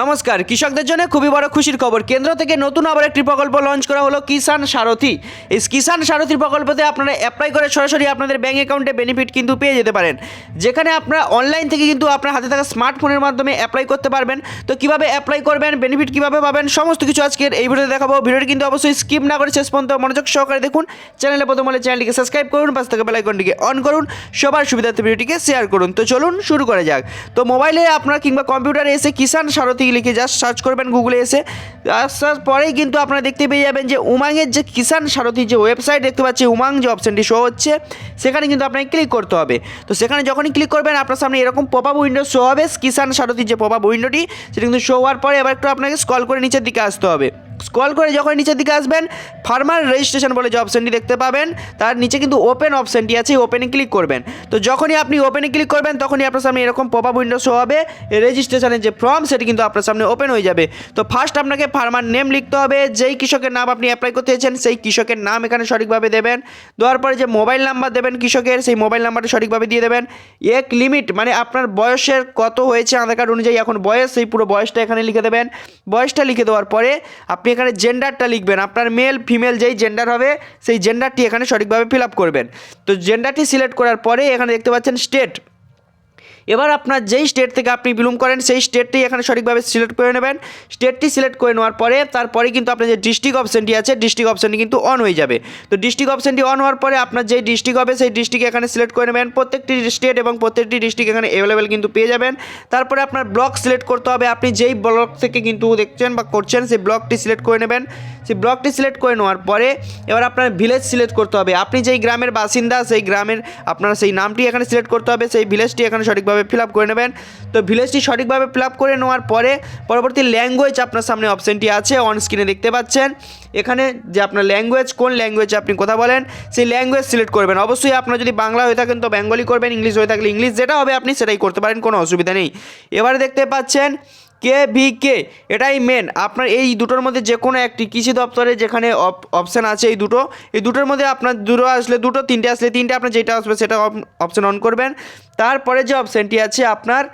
নমস্কার, কৃষকদের জন্য খুবই বড় খুশির খবর। কেন্দ্র থেকে নতুন আবার একটি প্রকল্প লঞ্চ করা হলো কিষাণ সারথি। এই কিষাণ সারথি প্রকল্পতে আপনারা অ্যাপ্লাই করে সরাসরি আপনাদের ব্যাঙ্ক অ্যাকাউন্টে বেনিফিট কিন্তু পেয়ে যেতে পারেন। যেখানে আপনারা অনলাইন থেকে কিন্তু আপনার হাতে থাকা স্মার্টফোনের মাধ্যমে অ্যাপ্লাই করতে পারবেন। তো কীভাবে অ্যাপ্লাই করবেন বেনিফিট কীভাবে পাবেন, সমস্ত কিছু আজকের এই ভিডিওতে দেখাবো। ভিডিওটি কিন্তু অবশ্যই স্কিপ না করে শেষ পর্যন্ত মনোযোগ সহকারে দেখুন। চ্যানেলে প্রথম হলে চ্যানেলটিকে সাবস্ক্রাইব করুন, পাশ থেকে বেলাইকনটিকে অন করুন। সবার সুবিধার্থে ভিডিওটিকে শেয়ার করুন। তো চলুন শুরু করা যাক। তো মোবাইলে আপনার কিংবা কম্পিউটারে এসে কিষাণ সারথি লিখে জাস্ট সার্চ করবেন গুগলে এসে। আসার পরেই কিন্তু আপনারা দেখতে পেয়ে যাবেন যে উমাংয়ের যে কিষাণ সারথি যে ওয়েবসাইট দেখতে পাচ্ছি উমাং যে অপশানটি শো হচ্ছে, সেখানে কিন্তু আপনাকে ক্লিক করতে হবে। তো সেখানে যখনই ক্লিক করবেন, আপনার সামনে এরকম পপ আপ উইন্ডো শো হবে, কিষাণ সারথির যে পপ আপ উইন্ডোটি সেটা কিন্তু শো হওয়ার পরে এবার একটু আপনাকে স্কল করে নিচের দিকে আসতে হবে। স্ক্রল করে যখন নিচের দিকে আসবেন ফার্মার রেজিস্ট্রেশন বলে যে অপশানটি দেখতে পাবেন, তার নিচে কিন্তু ওপেন অপশানটি আছে ওপেনে ক্লিক করবেন। তো যখনই আপনি ওপেনে ক্লিক করবেন, তখনই আপনার সামনে এরকম পপ উইন্ডো শো হবে রেজিস্ট্রেশনের যে ফর্ম সেটি কিন্তু আপনার সামনে ওপেন হয়ে যাবে। তো ফার্স্ট আপনাকে ফার্মার নেম লিখতে হবে, যেই কৃষকের নাম আপনি অ্যাপ্লাই করতে চাইছেন, সেই কৃষকের নাম এখানে সঠিকভাবে দেবেন। দেওয়ার পরে যে মোবাইল নাম্বার দেবেন কৃষকের, সেই মোবাইল নাম্বারটা সঠিকভাবে দিয়ে দেবেন। এক লিমিট মানে আপনার বয়সের কত হয়েছে, আধার কার্ড অনুযায়ী, এখন বয়স, সেই পুরো বয়সটা এখানে লিখে দেবেন। বয়সটা লিখে দেওয়ার পরে আপনি এখানে জেন্ডারটা লিখবেন। আপনার মেল ফিমেল যেই জেন্ডার হবে, সেই জেন্ডারটি এখানে সঠিকভাবে ফিল আপ করবেন। তো জেন্ডারটি সিলেক্ট করার পরে এখানে দেখতে পাচ্ছেন স্টেট এবার আপনার যেই স্টেট থেকে আপনি বিলুম করেন, সেই স্টেটটি এখানে সঠিকভাবে সিলেক্ট করে নেবেন। স্টেটটি সিলেক্ট করে নেওয়ার পরে তারপরে কিন্তু আপনার যে ডিস্ট্রিক্ট অপশানটি আছে ডিস্ট্রিক্ট অপশানটি কিন্তু অন হয়ে যাবে। তো ডিস্ট্রিক্ট অপশানটি অন হওয়ার পরে আপনার যেই ডিস্ট্রিক্ট হবে, সেই ডিস্ট্রিক্ট এখানে সিলেক্ট করে নেবেন। প্রত্যেকটি স্টেট এবং প্রত্যেকটি ডিস্ট্রিক্ট এখানে অ্যাভেলেবেল কিন্তু পেয়ে যাবেন। তারপরে আপনার ব্লক সিলেক্ট করতে হবে। আপনি যেই ব্লক থেকে কিন্তু দেখছেন বা করছেন, সেই ব্লকটি সিলেক্ট করে নেবেন। সেই ব্লকটি সিলেক্ট করে নেওয়ার পরে এবার আপনার ভিলেজ সিলেক্ট করতে হবে। আপনি যেই গ্রামের বাসিন্দা, সেই গ্রামের আপনার সেই নামটি এখানে সিলেক্ট করতে হবে। সেই ভিলেজটি এখানে সঠিকভাবে ফিল আপ করে নেবেন। তো ভিলেজটি সঠিকভাবে ফিল আপ করে নেওয়ার পরে পরবর্তী ল্যাঙ্গুয়েজ আপনার সামনে অপশানটি আছে অন স্ক্রিনে দেখতে পাচ্ছেন। এখানে যে আপনার ল্যাঙ্গুয়েজ কোন ল্যাঙ্গুয়েজে আপনি কথা বলেন, সেই ল্যাঙ্গুয়েজ সিলেক্ট করবেন। অবশ্যই আপনার যদি বাংলা হয়ে থাকেন তো বেঙ্গলি করবেন ইংলিশ হয়ে থাকলে ইংলিশ যেটা হবে আপনি সেটাই করতে পারেন, কোনো অসুবিধা নেই। এবারে দেখতে পাচ্ছেন কে ভি কে এটাই মেন আপনার এই দুটোর মধ্যে যে কোনো একটি কৃষি দপ্তরে যেখানে অপশান আছে এই দুটো, এই দুটোর মধ্যে আপনার দুটো আসলে দুটো, তিনটে আসলে তিনটে আপনার যেটা আসবে সেটা অপশান অন করবেন। তারপরে যে অপশানটি আছে, আপনার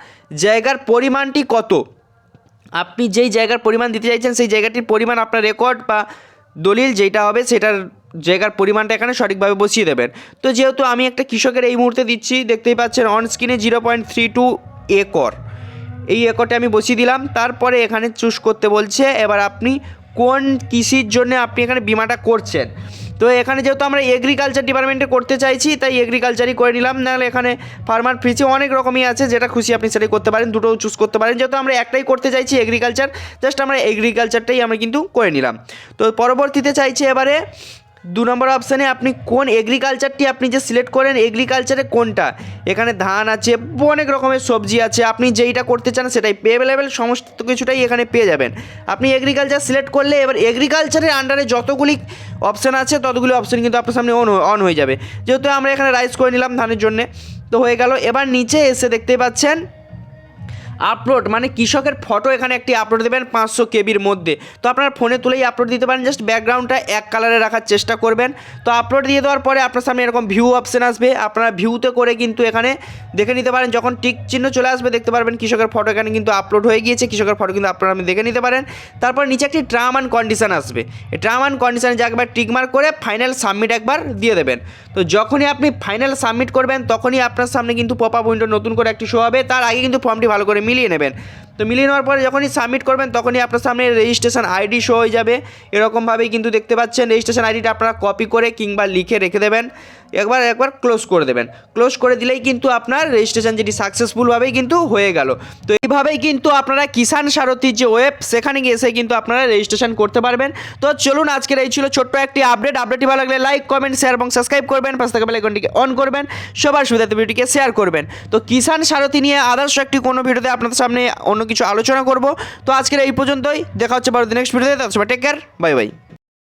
জায়গার পরিমাণটি কত? আপনি যেই জায়গার পরিমাণ দিতে চাইছেন, সেই জায়গাটির পরিমাণ আপনার রেকর্ড বা দলিল যেটা হবে, সেটার জায়গার পরিমাণটা এখানে সঠিকভাবে বসিয়ে দেবেন। তো যেহেতু আমি একটা কৃষকের এই মুহূর্তে দিচ্ছি, দেখতেই পাচ্ছেন অন স্ক্রিনে zero point three two acre এই একরটা আমি বসিয়ে দিলাম। তারপরে এখানে চুজ করতে বলছে, এবার আপনি কোন কৃষির জন্য আপনি এখানে বিমাটা করছেন? তো এখানে যেহেতু আমরা এগ্রিকালচার ডিপার্টমেন্টে করতে চাইছি, তাই এগ্রিকালচারই করে নিলাম। নাহলে এখানে ফার্মার ফ্রিজে অনেক রকমই আছে, যেটা খুশি আপনি সেটাই করতে পারেন, দুটোও চুজ করতে পারেন। যেহেতু আমরা একটাই করতে চাইছি এগ্রিকালচার জাস্ট আমরা এগ্রিকালচারটাই আমরা কিন্তু করে নিলাম। তো পরবর্তীতে চাইছি এবারে দু নম্বর অপশানে আপনি কোন এগ্রিকালচারটি আপনি যে সিলেক্ট করেন এগ্রিকালচারে কোনটা? এখানে ধান আছে, অনেক রকমের সবজি আছে, আপনি যেইটা করতে চান সেটাই অ্যাভেলেবেল সমস্ত কিছুটাই এখানে পেয়ে যাবেন। আপনি এগ্রিকালচার সিলেক্ট করলে এবার এগ্রিকালচারের আন্ডারে যতগুলি অপশান আছে, ততগুলি অপশান কিন্তু আপনার সামনে অন অন হয়ে যাবে। যেহেতু আমরা এখানে রাইস করে নিলাম ধানের জন্যে, তো হয়ে গেল। এবার নিচে এসে দেখতে পাচ্ছেন আপলোড মানে কৃষকের ফটো এখানে একটি আপলোড দেবেন পাঁচশো কেবির মধ্যে। তো আপনার ফোনে তুলেই আপলোড দিতে পারেন জাস্ট ব্যাকগ্রাউন্ডটা এক কালারে রাখার চেষ্টা করবেন। তো আপলোড দিয়ে দেওয়ার পরে আপনার সামনে এরকম ভিউ অপশান আসবে। আপনারা ভিউতে করে কিন্তু এখানে দেখে নিতে পারেন, যখন টিক চিহ্ন চলে আসবে, দেখতে পারবেন কৃষকের ফটো এখানে কিন্তু আপলোড হয়ে গিয়েছে। কৃষকের ফটো কিন্তু আপনারা আপনি দেখে নিতে পারেন। তারপর নিচে একটি ট্রাম অ্যান্ড কন্ডিশন আসবে। এই ট্রাম অ্যান্ড কন্ডিশনে যে একবার টিকমার্ক করে ফাইনাল সাবমিট একবার দিয়ে দেবেন। তো যখনই আপনি ফাইনাল সাবমিট করবেন, তখনই আপনার সামনে কিন্তু পপ আপ উইন্ডো নতুন করে একটি শো হবে। তার আগে কিন্তু ফর্মটি ভালো করে মিলিয়ে নেবেন। তো মিলিয়ে নেওয়ার পরে যখনই সাবমিট করবেন, তখনই আপনার সামনে রেজিস্ট্রেশন আইডি শো হয়ে যাবে। এরকমভাবেই কিন্তু দেখতে পাচ্ছেন রেজিস্ট্রেশন আইডিটা আপনারা কপি করে কিংবা লিখে রেখে দেবেন। একবার একবার ক্লোজ করে দেবেন। ক্লোজ করে দিলেই কিন্তু আপনার রেজিস্ট্রেশন যেটি সাকসেসফুলভাবেই কিন্তু হয়ে গেল। তো এইভাবেই কিন্তু আপনারা কিষাণ সারথির যে ওয়েব সেখানে গিয়ে এসে কিন্তু আপনারা রেজিস্ট্রেশন করতে পারবেন। তো চলুন, আজকের এই ছিল ছোট্ট একটি আপডেট আপডেটটি ভালো লাগলে লাইক কমেন্ট শেয়ার এবং সাবস্ক্রাইব করবেন। পাশে থাকা বেলাইকনটিকে অন করবেন। সবার সুবিধাতে ভিডিওটিকে শেয়ার করবেন। তো কিষাণ সারথি নিয়ে আদার্স একটি কোনো ভিডিওতে আপনাদের সামনে অন্য কিছু আলোচনা করব। তো আজকের এই পর্যন্তই। দেখা হচ্ছে ভারত নেক্সট ভিডিওতে সময় টেক কেয়ার বাই বাই